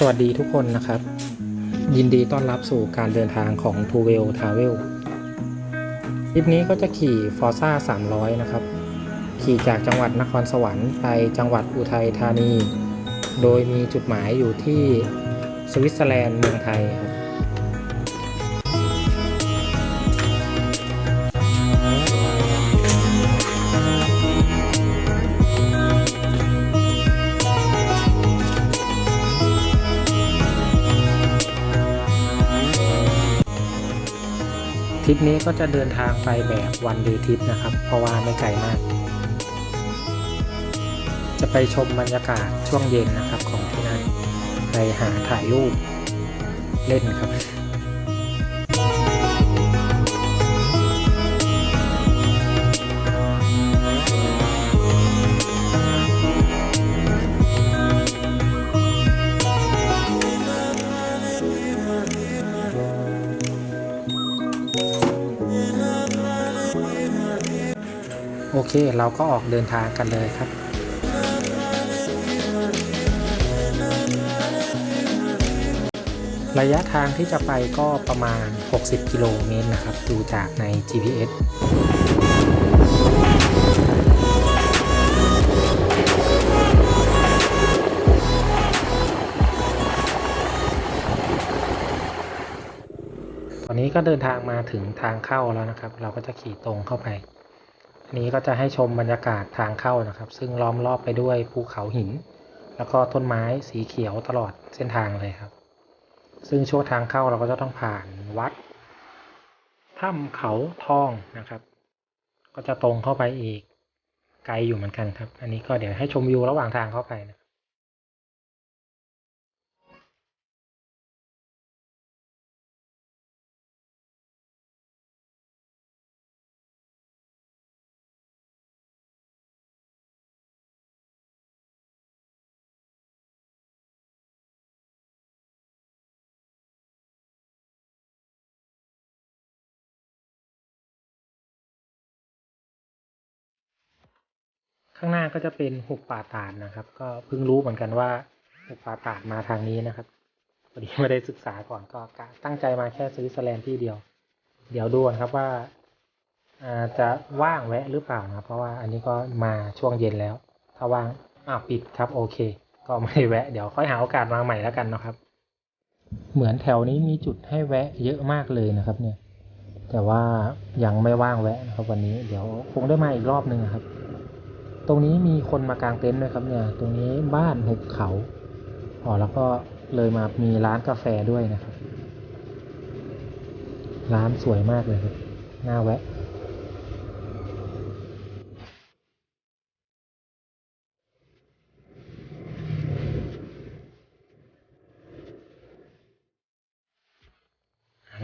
สวัสดีทุกคนนะครับ ยินดีต้อนรับสู่การเดินทางของ t o w e l Travel ทริปนี้ก็จะขี่ Forza 300 นะครับ ขี่จากจังหวัดนครสวรรค์ไปจังหวัดอุทัยธานี โดยมีจุดหมายอยู่ที่สวิตเซอร์แลนด์เมืองไทยครับ ปนี้ก็จะเดินทางไปแบบวันเดย์ทริปนะครับ เพราะว่าไม่ไกลมาก จะไปชมบรรยากาศช่วงเย็นนะครับของที่นั่นไปหาถ่ายรูปเล่นครับ โอเค เราก็ออกเดินทางกันเลยครับระยะทางที่จะไปก็ประมาณ 60 กิโลเมตรนะครับ ดูจากใน GPS ตอนนี้ก็เดินทางมาถึงทางเข้าแล้วนะครับ เราก็จะขี่ตรงเข้าไป นนี้ก็จะให้ชมบรรยากาศทางเข้านะครับ ซึ่งล้อมรอบไปด้วยภูเขาหิน แล้วก็ต้นไม้สีเขียวตลอดเส้นทางเลยครับ ซึ่งช่วงทางเข้าเราก็จะต้องผ่านวัดถ้ำเขาทองนะครับ ก็จะตรงเข้าไปอีกไกลอยู่เหมือนกันครับ อันนี้ก็เดี๋ยวให้ชมวิวระหว่างทางเข้าไปนะ ข้างหน้าก็จะเป็นหุบป่าตาดนะครับ ก็เพิ่งรู้เหมือนกันว่าหุบป่าตาดมาทางนี้นะครับพอดีไม่ได้ศึกษาก่อนก็กตั้งใจมาแค่สวิตเซอร์แลนด์ที่เดียว เดี๋ยวดูก่อนครับว่าอาจะว่างแวะหรือเปล่านะครับเพราะว่าอันนี้ก็มาช่วงเย็นแล้ว ถ้าว่างอ้าวปิดครับโอเค ก็ไม่แวะ เดี๋ยวค่อยหาโอกาสมาใหม่แล้วกันนะครับ เหมือนแถวนี้มีจุดให้แวะเยอะมากเลยนะครับ เนี่ย แต่ว่ายังไม่ว่างแวะนะครับ วันนี้เดี๋ยวคงได้มาอีกรอบนึงครับ ตรงนี้มีคนมากางเต็นท์ด้วยครับเนี่ย ตรงนี้บ้านหุบเขาอ๋อแล้วก็เลยมามีร้านกาแฟด้วยนะครับ ร้านสวยมากเลยครับน่าแวะ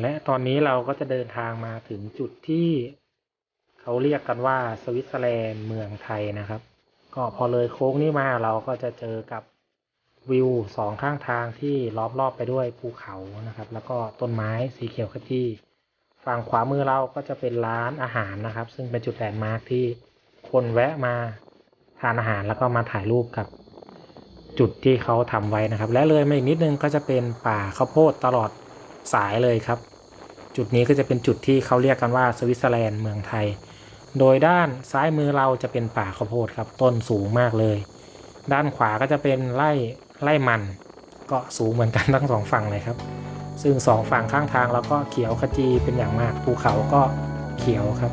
และตอนนี้เราก็จะเดินทางมาถึงจุดที่ เขาเรียกกันว่าสวิตเซอร์แลนด์เมืองไทยนะครับ ก็พอเลยโค้งนี้มาเราก็จะเจอกับวิวสองข้างทางที่ล้อมรอบไปด้วยภูเขานะครับ แล้วก็ต้นไม้สีเขียวขจีฝั่งขวามือเราก็จะเป็นร้านอาหารนะครับ ซึ่งเป็นจุดแลนด์มาร์คที่คนแวะมาทานอาหารแล้วก็มาถ่ายรูปกับจุดที่เขาทำไว้นะครับ และเลยมาอีกนิดนึงก็จะเป็นป่าข้าวโพดตลอดสายเลยครับ จุดนี้ก็จะเป็นจุดที่เขาเรียกกันว่าสวิตเซอร์แลนด์เมืองไทย โดยด้านซ้ายมือเราจะเป็นป่าข้าวโพดครับ ต้นสูงมากเลย ด้านขวาก็จะเป็นไร่ไร่มัน ก็สูงเหมือนกันทั้งสองฝั่งเลยครับ ซึ่งสองฝั่งข้างทางเราก็เขียวขจีเป็นอย่างมากภูเขาก็เขียวครับ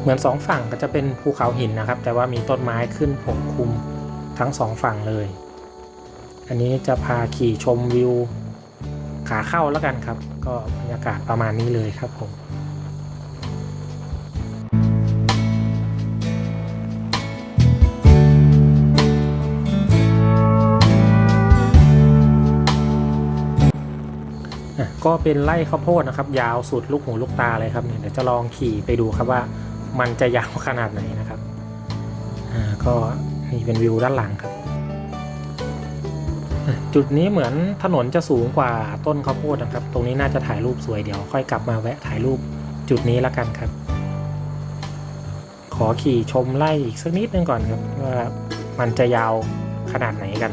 เหมือนสองฝั่งก็จะเป็นภูเขาหินนะครับ แต่ว่ามีต้นไม้ขึ้นปกคลุมทั้งสองฝั่งเลย อันนี้จะพาขี่ชมวิวขาเข้าแล้วกันครับ ก็บรรยากาศประมาณนี้เลยครับผม ก็เป็นไร่ข้าวโพดนะครับ ยาวสุดลูกหูลูกตาเลยครับเนี่ยเดี๋ยวจะลองขี่ไปดูครับว่ามันจะยาวขนาดไหนนะครับอ่าก็นี่เป็นวิวด้านหลังครับ จุดนี้เหมือนถนนจะสูงกว่าต้นข้าวโพดนะครับ ตรงนี้น่าจะถ่ายรูปสวยเดี๋ยวค่อยกลับมาแวะถ่ายรูปจุดนี้ล้วกันครับ ขอขี่ชมไล่อีกสักนิดนึงก่อนครับว่ามันจะยาวขนาดไหนกัน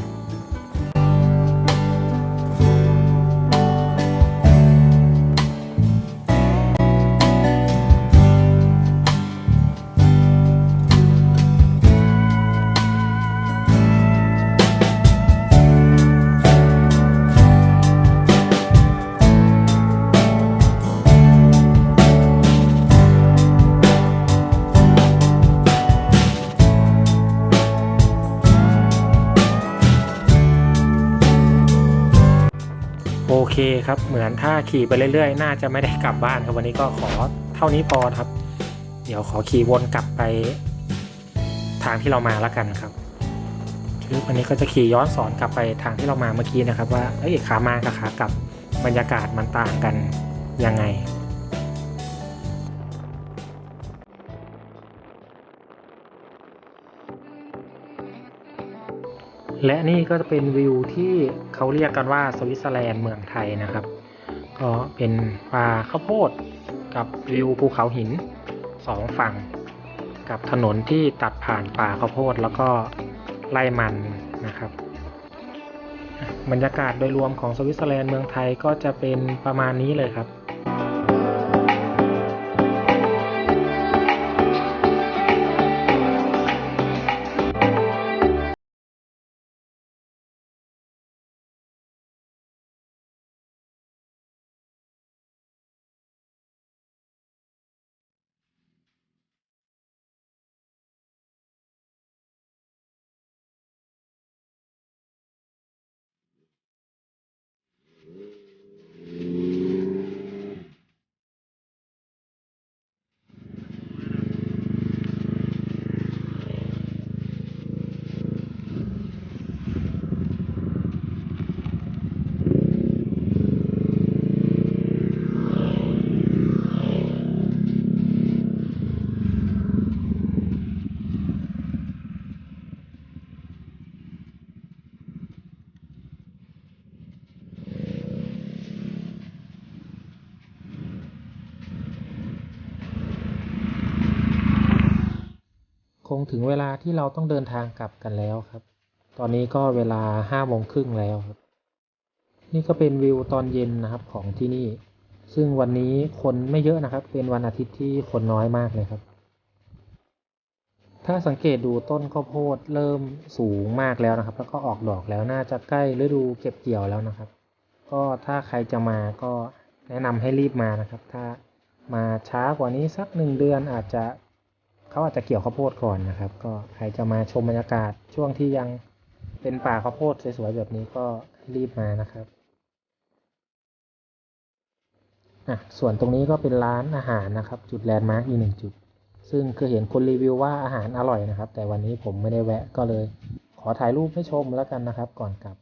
เคครับ เหมือนถ้าขี่ไปเรื่อยๆ น่าจะไม่ได้กลับบ้านครับ วันนี้ก็ขอเท่านี้พอครับ เดี๋ยวขอขี่วนกลับไป ทางที่เรามาแล้วกันครับคือวันนี้ก็จะขี่ย้อนสอนกลับไปทางที่เรามาเมื่อกี้นะครับ ว่าเอ้ยขามากับขากลับบรรยากาศมันต่างกันยังไง และนี่ก็จะเป็นวิวที่เขาเรียกกันว่าสวิตเซอร์แลนด์เมืองไทยนะครับ ก็เป็นป่าข้าวโพดกับวิวภูเขาหินสองฝั่ง กับถนนที่ตัดผ่านป่าข้าวโพดแล้วก็ไร่มันนะครับ บรรยากาศโดยรวมของสวิตเซอร์แลนด์เมืองไทยก็จะเป็นประมาณนี้เลยครับ ที่เราต้องเดินทางกลับกันแล้วครับ ตอนนี้ก็เวลาห้าโมงครึ่งแล้วครับ นี่ก็เป็นวิวตอนเย็นนะครับของที่นี่ ซึ่งวันนี้คนไม่เยอะนะครับ เป็นวันอาทิตย์ที่คนน้อยมากเลยครับ ถ้าสังเกตดูต้นข้าวโพดเริ่มสูงมากแล้วนะครับ แล้วก็ออกดอกแล้วน่าจะใกล้ฤดูเก็บเกี่ยวแล้วนะครับ ก็ถ้าใครจะมาก็แนะนำให้รีบมานะครับ ถ้ามาช้ากว่านี้สักหนึ่งเดือนอาจจะ เขาอาจจะเกี่ยวข้าวโพดก่อนนะครับ ก็ใครจะมาชมบรรยากาศช่วงที่ยังเป็นป่าข้าวโพดสวยๆแบบนี้ก็รีบมานะครับอะส่วนตรงนี้ก็เป็นร้านอาหารนะครับ จุดแลนด์มาร์กอีกหนึ่งจุด ซึ่งคือเห็นคนรีวิวว่าอาหารอร่อยนะครับ แต่วันนี้ผมไม่ได้แวะก็เลย ขอถ่ายรูปให้ชมแล้วกันนะครับ ก่อนกลับ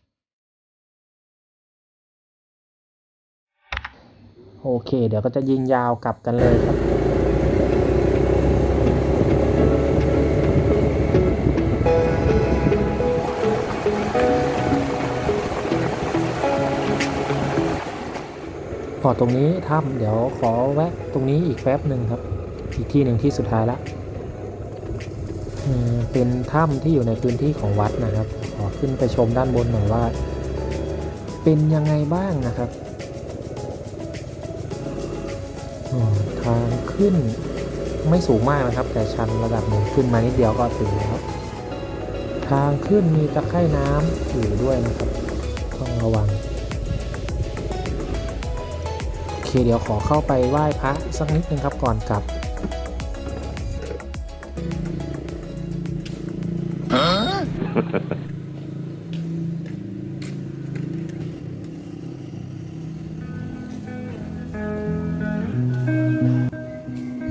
โอเค เดี๋ยวก็จะยิงยาวกลับกันเลยครับ พอตรงนี้ถ้ำเดี๋ยวขอแวะตรงนี้อีกแป๊บหนึ่งครับ อีกที่หนึ่งที่สุดท้ายละเป็นถ้ำที่อยู่ในพื้นที่ของวัดนะครับ ขอขึ้นไปชมด้านบนหน่อยว่า เป็นยังไงบ้างนะครับทางขึ้นไม่สูงมากนะครับ แต่ชันระดับหนึ่งขึ้นมานิดเดียวก็ถึงแล้วทางขึ้นมีตะไคร่น้ำอยู่ด้วยนะครับต้องระวัง เคเดี๋ยวขอเข้าไปไหว้พระสักนิดนึงครับก่อนกลับ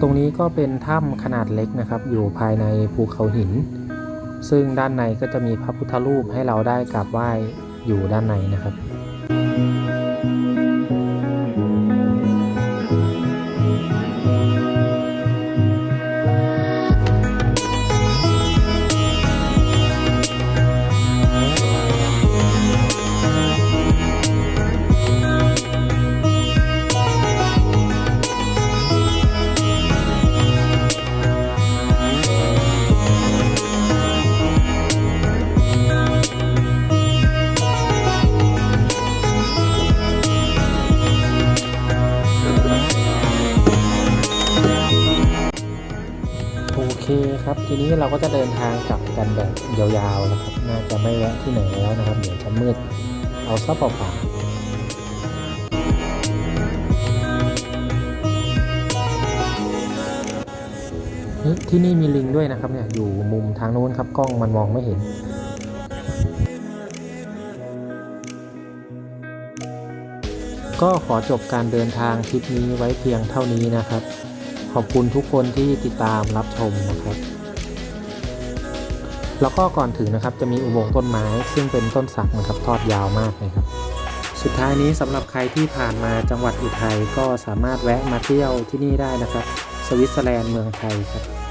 ตรงนี้ก็เป็นถ้ำขนาดเล็กนะครับ อยู่ภายในภูเขาหิน ซึ่งด้านในก็จะมีพระพุทธรูปให้เราได้กราบไหว้อยู่ด้านในนะครับ เคครับ ทีนี้เราก็จะเดินทางกลับกันแบบยาวๆนะครับ น่าจะไม่แวะที่ไหนแล้วนะครับ เดี๋ยวจะมืด เอาซะเปล่าที่นี่มีลิงด้วยนะครับเนี่ย อยู่มุมทางนู้นครับ กล้องมันมองไม่เห็นก็ขอจบการเดินทางทริปนี้ไว้เพียงเท่านี้นะครับ ขอบคุณทุกคนที่ติดตามรับชมนะครับ แล้วก็ก่อนถึงนะครับจะมีอุโมงค์ต้นไม้ ซึ่งเป็นต้นสักนะครับทอดยาวมากนะครับ สุดท้ายนี้สำหรับใครที่ผ่านมาจังหวัดอุทัยก็สามารถแวะมาเที่ยวที่นี่ได้นะครับ สวิตเซอร์แลนด์เมืองไทยครับ